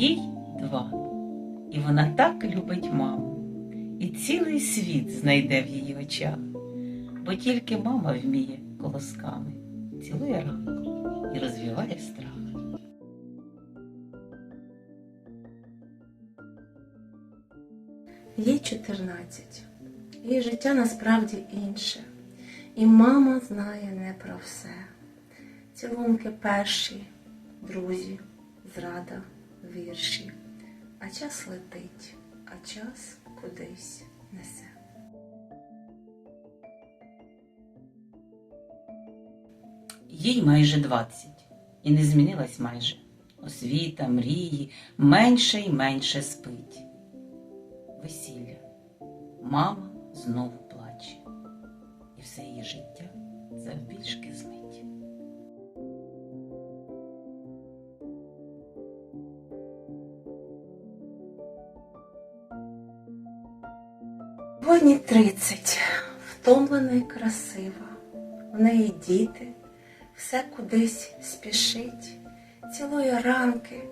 їй два. І вона так любить маму, і цілий світ знайде в її очах, бо тільки мама вміє колосками, цілує ранку і розвіває страх. Їй 14. Її життя насправді інше. І мама знає не про все. Цілунки перші, друзі, зрада вірші. А час летить, а час кудись несе. Їй майже 20, і не змінилась майже. Освіта, мрії, менше й менше спить. Весілля. Мама знову плаче, і все її життя завбільшки змить. Сьогодні 30, втомлена і красива. В неї діти, все кудись спішить, цілує ранки.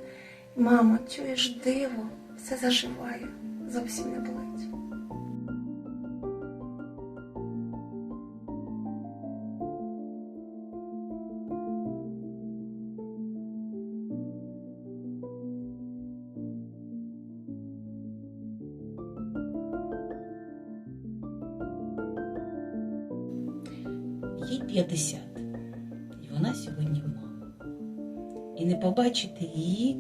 Мамо, чуєш диво, все заживає, зовсім не болить. Їй 50, і вона сьогодні мама. І не побачити її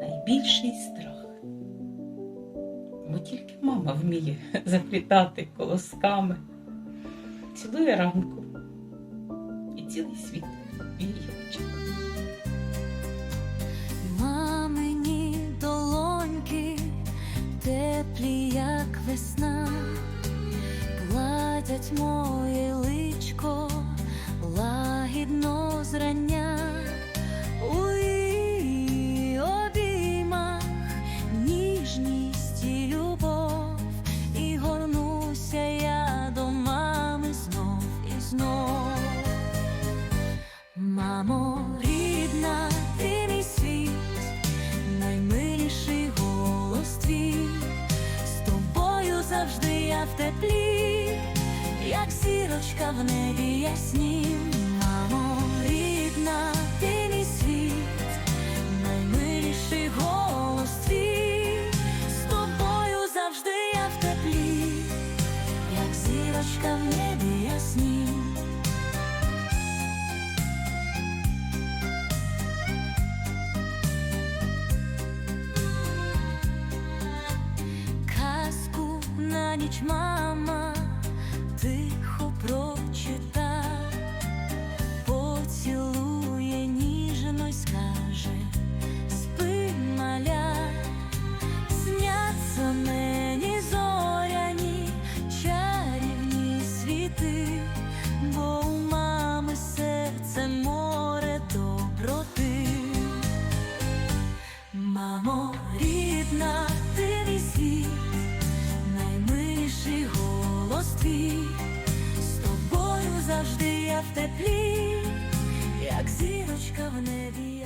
найбільший страх. Бо тільки мама вміє заплітати колосками, цілує ранку і цілий світ в її очах. Мамині долоньки, теплі, як весна, моє личко лагідно зрання. У її обіймах ніжність і любов, і горнуся я до мами знов і знов. Мамо, рідна, ти мій світ, наймиліший голос з тобою завжди я в теплі, як зірочка в небі яснім. Ніч мама тихо прочита, поцілує ніжно й скаже, спи маля, сняться мені зоряні чарівні світи, бо у мами серце море доброти. Мамо, рідна, голос з тобою завжди я в теплі, як зірочка в небі.